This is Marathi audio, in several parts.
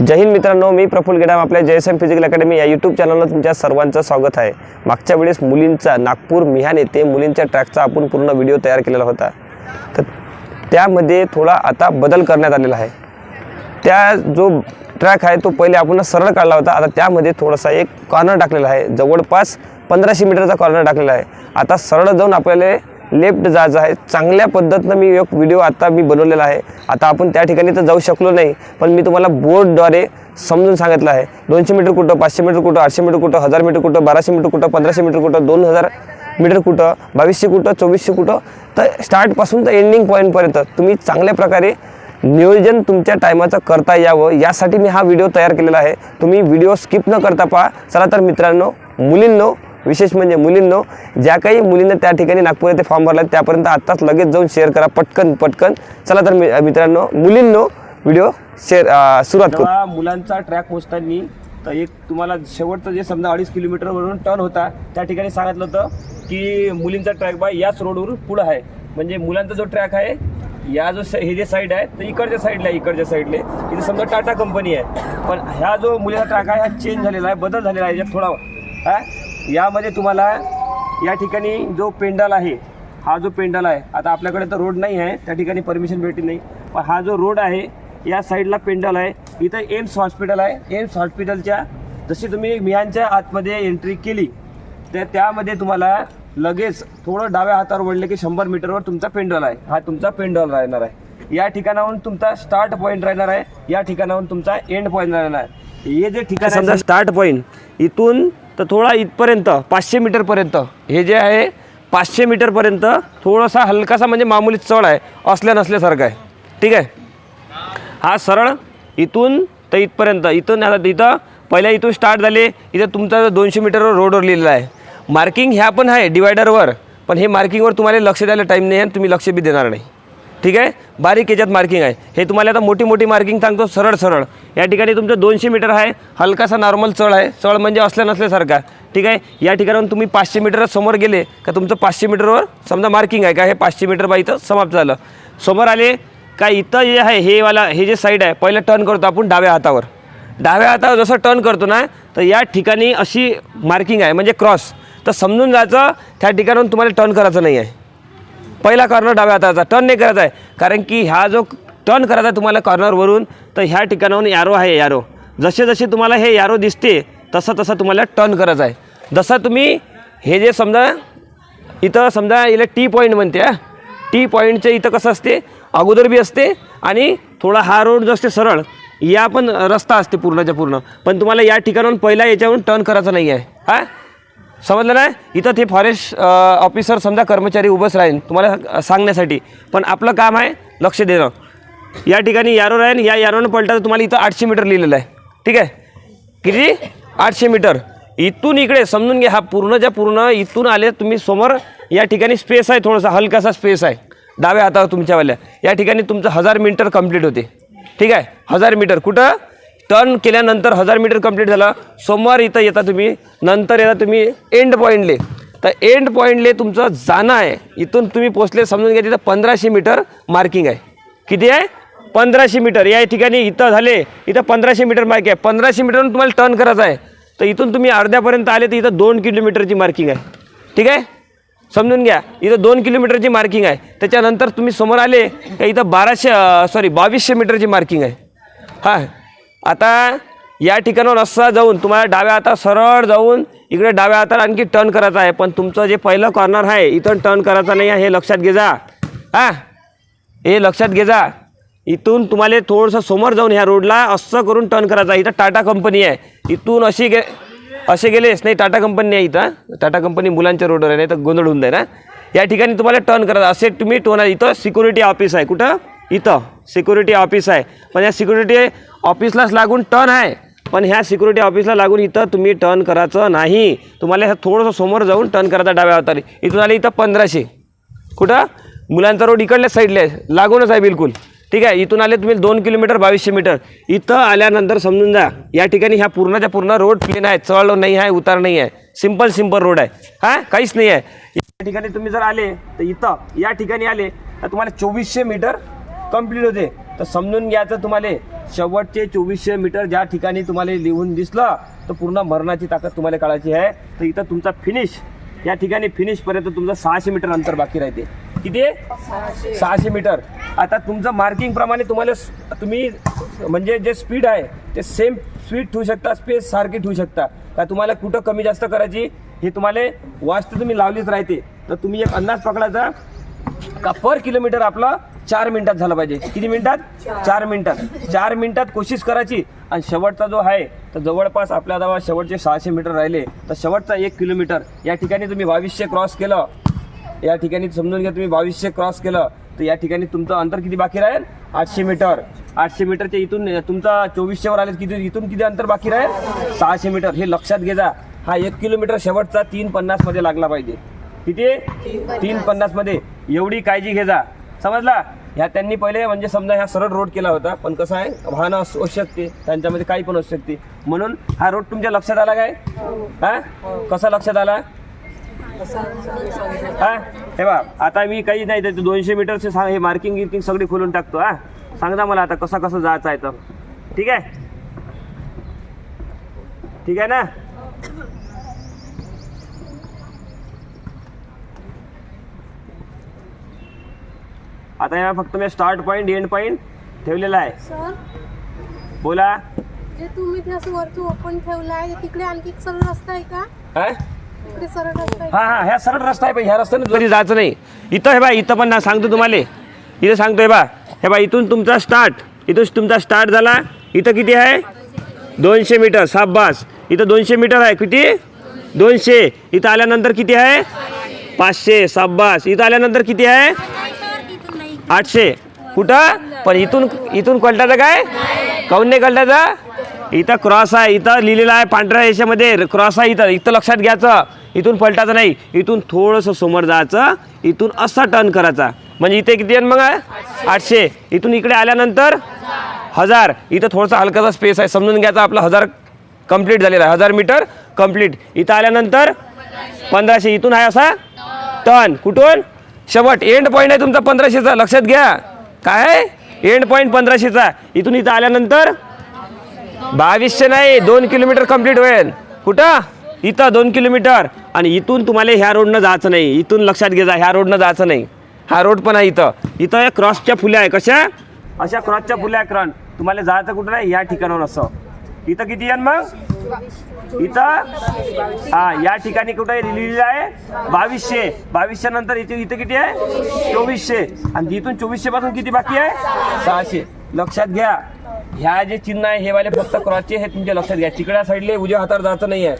जय हिंद मित्रांनो मी प्रफुल गेडाम आपल्या Jay S M physical academy या यूट्यूब चॅनलला तुमच्या सर्वांचं स्वागत आहे. मागच्या वेळेस मुलींचा नागपूर मिहान येथे मुलींच्या ट्रॅकचा आपण पूर्ण व्हिडिओ तयार केलेला होता. तर त्यामध्ये थोडा आता बदल करण्यात आलेला आहे. त्या जो ट्रॅक आहे तो पहिले आपण सरळ काढला होता. आता त्यामध्ये थोडासा एक कॉर्नर टाकलेला आहे. जवळपास पंधराशे मीटरचा कॉर्नर टाकलेला आहे. आता सरळ जाऊन आपल्याला लेफ्ट जायचं आहे. चांगल्या पद्धतीनं मी एक व्हिडिओ आता मी बनवलेला आहे. आता आपण त्या ठिकाणी तर जाऊ शकलो नाही पण मी तुम्हाला बोर्डद्वारे समजून सांगितलं आहे. दोनशे मीटर कुठं पाचशे मीटर कुठं आठशे मीटर कुठं हजार मीटर कुठं बाराशे मीटर कुठं पंधराशे मीटर कुठं दोन हजार मीटर कुठं बावीसशे कुठं चोवीसशे कुठं. तर स्टार्टपासून तर एंडिंग पॉईंटपर्यंत तुम्ही चांगल्या प्रकारे नियोजन तुमच्या टायमाचं करता यावं. यासाठी मी हा व्हिडिओ तयार केलेला आहे. तुम्ही व्हिडिओ स्किप न करता पहा. चला तर मित्रांनो मुलींनो विशेष म्हणजे मुलींनो ज्या काही मुलींना त्या ठिकाणी नागपूर येथे फॉर्म भरला त्यापर्यंत आत्ताच लगेच जाऊन शेअर करा पटकन पटकन. चला तर मित्रांनो मुलींनो व्हिडिओ शेअर सुरुवात करू. मुलांचा ट्रॅक मोजताना तर एक तुम्हाला शेवटचं जे समजा अडीच किलोमीटरवरून टर्न होता त्या ठिकाणी सांगितलं होतं की मुलींचा ट्रॅक बाय याच रोडवरून पुढं आहे. म्हणजे मुलांचा जो ट्रॅक आहे या जो स- हे जे साईड आहे तर इकडच्या साईडला आहे, इकडच्या साईडले इथे समजा टाटा कंपनी आहे. पण ह्या जो मुलीचा ट्रॅक आहे हा चेंज झालेला आहे बदल झालेला आहे. याच्यात थोडा हा? यामध्ये तुम्हाला या ठिकाणी जो पेंडल आहे हा जो पेंडल आहे आता आपल्याकडे तर रोड नाही आहे त्या ठिकाणी परमिशन भेटली नाही पण हा जो रोड आहे या साईडला पेंडल आहे. इथं एम्स हॉस्पिटल आहे. एम्स हॉस्पिटलच्या जशी तुम्ही मियांच्या आतमध्ये एंट्री केली तर त्यामध्ये तुम्हाला लगेच थोडं डाव्या हातावर वळले की शंभर मीटरवर तुमचा पेंडल आहे. हा तुमचा पेंडल राहणार आहे. या ठिकाणाहून तुमचा स्टार्ट पॉईंट राहणार आहे. या ठिकाणाहून तुमचा एंड पॉईंट राहणार आहे. हे जे ठिकाण समजा स्टार्ट पॉईंट इथून तर थोडा इथपर्यंत पाचशे मीटरपर्यंत हे जे आहे पाचशे मीटरपर्यंत थोडासा हलकासा म्हणजे मामूली चढ आहे असल्या नसल्यासारखं आहे. ठीक आहे? हा सरळ इथून तर इथपर्यंत. इथून आता इथं पहिल्या इथून स्टार्ट झाले इथं तुमचा दोनशे मीटरवर रोडवर लिहिलेला आहे. मार्किंग ह्या पण आहे डिवायडरवर पण हे मार्किंगवर तुम्हाला लक्ष द्यायला टाईम नाही आहे आणि तुम्ही लक्ष बी देणार नाही. ठीक आहे? बारीक याच्यात मार्किंग आहे. हे तुम्हाला आता मोठी मोठी मार्किंग सांगतो सरळ सरळ. या ठिकाणी तुमचं दोनशे मीटर आहे. हलकासा नॉर्मल चढ आहे. चढ म्हणजे असल्या नसल्यासारखा. ठीक आहे? या ठिकाणाहून तुम्ही पाचशे मीटर समोर गेले का तुमचं पाचशे मीटरवर समजा मार्किंग आहे का? हे पाचशे मीटर बा इथं समाप्त झालं. समोर आले का इथं जे आहे हे वाला हे जे साईड आहे पहिलं टर्न करतो आपण डाव्या हातावर. डाव्या हातावर जसं टर्न करतो ना तर या ठिकाणी अशी मार्किंग आहे म्हणजे क्रॉस तर समजून जायचं त्या ठिकाणाहून तुम्हाला टर्न करायचं नाही आहे. पहिला कॉर्नर डाव्या हाताचा. टर्न नाही करायचा आहे. कारण की ह्या जो टर्न करायचा आहे तुम्हाला कॉर्नरवरून तर ह्या ठिकाणाहून यारो आहे यारो जसे जसे तुम्हाला हे यारो दिसते तसं तसं तुम्हाला टर्न करायचं आहे. जसं तुम्ही हे जे समजा इथं समजा याला टी पॉईंट म्हणते हा. टी पॉईंटच्या इथं कसं असते? अगोदर बी असते आणि थोडा हा रोड जो असते सरळ या पण रस्ता असते पूर्णच्या पूर्ण. पण तुम्हाला या ठिकाणाहून पहिला याच्यावरून टर्न करायचं नाही आहे हा? समजलं ना इथं ते फॉरेस्ट ऑफिसर समजा कर्मचारी उभंच राहीन तुम्हाला सांगण्यासाठी. पण आपलं काम आहे लक्ष देणं. या ठिकाणी यारो राहीन या यारोनं पलटा तर तुम्हाला इथं आठशे मीटर लिहिलेलं आहे. ठीक आहे? किती? आठशे मीटर. इथून इकडे समजून घ्या हा पूर्णच्या पूर्ण इथून आले तुम्ही समोर या ठिकाणी स्पेस आहे थोडासा हलकासा स्पेस आहे. डाव्या हातावर तुमच्यावाल्या. या ठिकाणी तुमचं हजार मीटर कंप्लीट होते. ठीक आहे? हजार मीटर कुठं? टर्न केल्यानंतर हजार मीटर कंप्लीट झालं. सोमवार इथं येता तुम्ही नंतर येता तुम्ही एंड पॉईंटले तर एंड पॉईंटले तुमचं जाणं आहे. इथून तुम्ही पोचले समजून घ्या तिथं पंधराशे मीटर मार्किंग आहे. किती आहे? पंधराशे मीटर या ठिकाणी इथं झाले इथं पंधराशे मीटर मार्क आहे. पंधराशे मीटरवरून तुम्हाला टर्न करायचं आहे. तर इथून तुम्ही अर्ध्यापर्यंत आले तर इथं दोन किलोमीटरची मार्किंग आहे. ठीक आहे? समजून घ्या इथं दोन किलोमीटरची मार्किंग आहे. त्याच्यानंतर तुम्ही समोर आले का इथं बाराशे सॉरी बावीसशे मीटरची मार्किंग आहे. हां. आता या ठिकाणावर असा जाऊन तुम्हाला डाव्या हातात सरळ जाऊन इकडे डाव्या हातात आणखी टर्न करायचं आहे. पण तुमचं जे पहिलं कॉर्नर आहे इथून टर्न करायचं नाही आहे हे लक्षात घे जा हां? हे लक्षात घे जा इथून तुम्हाला थोडंसं समोर जाऊन ह्या रोडला असं करून टर्न करायचं आहे. इथं टाटा कंपनी आहे. इथून अशी गे असे गेलेस नाही टाटा कंपनी आहे इथं टाटा कंपनी मुलांच्या रोडवर आहे नाही तर गोंधळ होऊन जाईल ना या ठिकाणी तुम्हाला टर्न करायचं असे तुम्ही टोना इथं सिक्युरिटी ऑफिस आहे. कुठं? इथं सिक्युरिटी ऑफिस आहे. पण या सिक्युरिटी ऑफिसलाच लागून टर्न आहे. पण ह्या सिक्युरिटी ऑफिसला लागून इथं तुम्ही टर्न करायचं नाही. तुम्हाला ह्या थोडंसं समोर जाऊन टर्न करायचं डाव्या हाताने. इथून आले इथं पंधराशे. कुठं? मुलांचा रोड इकडल्या साईडला आहे. लागूनच आहे बिलकुल. ठीक आहे? इथून आले तुम्ही दोन किलोमीटर बावीसशे मीटर. इथं आल्यानंतर समजून जा या ठिकाणी ह्या पूर्णच्या पूर्ण रोड प्लेन आहे. चढ नाही आहे उतार नाही आहे. सिंपल सिंपल रोड आहे. हां? काहीच नाही आहे. या ठिकाणी तुम्ही जर आले तर इथं या ठिकाणी आले तर तुम्हाला चोवीसशे मीटर कंप्लीट होते. तर समजून घ्यायचं तुम्हाला. शेवटचे चोवीसशे मीटर ज्या ठिकाणी तुम्हाला लिहून दिसलं तर पूर्ण मरणाची ताकद तुम्हाला काढायची आहे. तर इथं तुमचा फिनिश या ठिकाणी फिनिशपर्यंत तुमचं सहाशे मीटर अंतर बाकी राहते. किती? सहाशे. मीटर आता तुमचं मार्किंग प्रमाणे तुम्हाला तुम्ही म्हणजे जे स्पीड आहे ते सेम स्पीड ठेवू शकता स्पेस सारखी ठेवू शकता. का तुम्हाला कुठं कमी जास्त करायची हे तुम्हाला वास्तू तुम्ही लावलीच राहते. तर तुम्ही एक अंदाज पकडायचा का पर किलोमीटर आपलं चार मिनिटात झालं पाहिजे. किती मिनिटात? चार. मिनिटात. चार मिनिटात कोशिश करायची. आणि शेवटचा जो आहे तर जवळपास आपल्या जेव्हा शेवटचे सहाशे मीटर राहिले. तर शेवटचा एक किलोमीटर. या ठिकाणी तुम्ही बावीसशे क्रॉस केलं. या ठिकाणी समजून घ्या तुम्ही बावीसशे क्रॉस केलं. तर या ठिकाणी तुमचं अंतर किती बाकी राहील? आठशे मीटर. आठशे मीटरच्या इथून तुमचा चोवीसशेवर आले किती? इथून किती अंतर बाकी राहील? सहाशे मीटर. हे लक्षात घ्या हा एक किलोमीटर शेवटचा तीन पन्नासमध्ये लागला पाहिजे. किती? तीन पन्नासमध्ये एवढी काळजी घे जा समजला? ह्या त्यांनी पहिले म्हणजे समजा ह्या सरळ रोड केला होता पण कसं आहे वाहनं असू शकते त्यांच्यामध्ये काही पण असू शकते. म्हणून हा रोड तुमच्या लक्षात आला काय? हा? कसा लक्षात आला? हा? हे बा आता मी काही नाही तर दोनशे मीटरचे सांग हे मार्किंग गिर्किंग सगळी खोलून टाकतो हा. सांगा मला आता कसं कसं जायचं आहे तर. ठीक आहे? ठीक आहे ना? आता या फक्त मी स्टार्ट पॉईंट एंड पॉईंट ठेवलेला आहे. सर बोला. जे तुम्ही ते असं वरती ओपन ठेवलं आहे तिकडे आणखी एक सरळ रस्ता आहे का? हा तिकडे सरळ रस्ता आहे. हा हा ह्या सरळ रस्ता आहे पण ह्या रस्त्याने कधी जायचं नाही इथं हे बा इथं पण ना सांगतो तुम्हाला. इथं सांगतो हे बा हे बा इथून तुमचा स्टार्ट इथून तुमचा स्टार्ट झाला. इथं किती आहे? दोनशे मीटर साब्बास इथं दोनशे मीटर आहे किती? दोनशे. इथं आल्यानंतर किती आहे? पाचशे साब्बास इथं आल्यानंतर किती आहे? आठशे. कुठं? पण इथून इथून कळटाचं काय? काऊन नाही कळटाचा इथं क्रॉस आहे. इथं लिहिलेलं आहे पांढऱ्या रेषेमध्ये. क्रॉस आहे इथं. इथं लक्षात घ्यायचं. इथून पलटायचं नाही. इथून थोडंसं समोर जायचं. इथून असा टर्न करायचा. म्हणजे इथे किती आहे मग? आठशे. इथून इकडे आल्यानंतर हजार. इथं थोडंसं हलकाचा स्पेस आहे. समजून घ्यायचा आपला हजार कंप्लीट झालेला आहे. हजार मीटर कंप्लीट इथं आल्यानंतर पंधराशे. इथून आहे असा टर्न कुठून? शेवट एंड पॉईंट आहे तुमचा पंधराशेचा. लक्षात घ्या. काय? आहे एंड पॉईंट पंधराशेचा. इथून इथं आल्यानंतर बावीसशे नाही दोन किलोमीटर कंप्लीट होईल. कुठं? इथं दोन किलोमीटर. आणि इथून तुम्हाला ह्या रोडनं जायचं नाही. इथून लक्षात घ्या ह्या रोडनं जायचं नाही. हा रोड पण आहे इथं. इथं क्रॉसच्या फुल्या आहे. कशा? अशा क्रॉसच्या फुल्या आहे क्रॉन तुम्हाला जायचं कुठं नाही? या ठिकाणावर असं. इथं किती येन मग? इथं? हा या ठिकाणी कुठं लिहिलेलं आहे बावीसशे. बावीसशे नंतर इथे इथं किती आहे? चोवीसशे. आणि इथून चोवीसशे पासून किती बाकी आहे? सहाशे. लक्षात घ्या. ह्या जे चिन्ह आहे हे वाले फक्त क्रॉसचे हे तुमच्या लक्षात घ्या. तिकड्या साईडले उजव्या हातावर जायचं नाही आहे.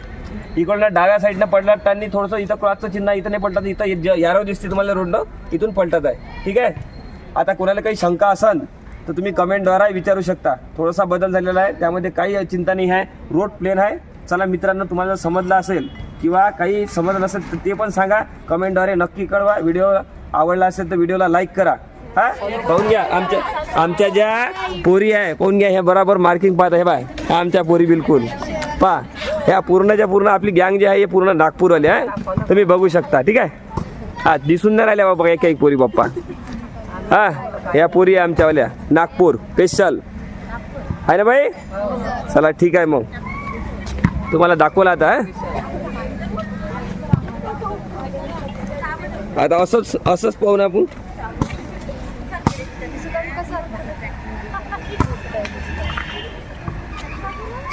इकडनं डाव्या साईडनं पडला त्यांनी थोडंसं इथं क्रॉसचं चिन्ह इथं नाही पलटत इथं ज- यारो दिसते तुम्हाला रोडनं इथून पलटत आहे. ठीक आहे? आता कोणाला काही शंका असन तर तुम्ही कमेंटद्वारा विचारू शकता. थोडासा बदल झालेला आहे. त्यामध्ये काही चिंता नाही आहे. रोड प्लेन आहे. चला मित्रांनो तुम्हाला समजलं असेल किंवा काही समजलं नसेल तर ते पण सांगा. कमेंटद्वारे नक्की कळवा. व्हिडिओ आवडला असेल तर व्हिडिओला लाईक करा. हा? पाहून घ्या. आमच्या आमच्या ज्या पोरी आहे पाहून घ्या. ह्या बरोबर मार्किंग पाहत आहे बाय. ह्या आमच्या पोरी बिलकुल. पा ह्या पूर्णच्या पूर्ण आपली गँग जी आहे हे पूर्ण नागपूरवाली आहे तुम्ही बघू शकता. ठीक आहे? हा दिसून नाही राहिल्या बाबा एक एक पोरी बाप्पा. हा या पोरी आमच्यावाल्या. नागपूर स्पेशल आहे ना बाई? चला ठीक आहे मग. तुम्हाला दाखवला आता आता असंच असंच पाहू ना आपण.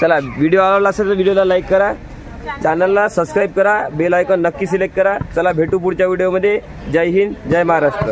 चला व्हिडिओ आवडला असेल तर व्हिडिओला लाईक करा. चॅनलला सबस्क्राईब करा. बेल आयकॉन नक्की सिलेक्ट करा. चला भेटू पुढच्या व्हिडिओमध्ये जय हिंद जय महाराष्ट्र.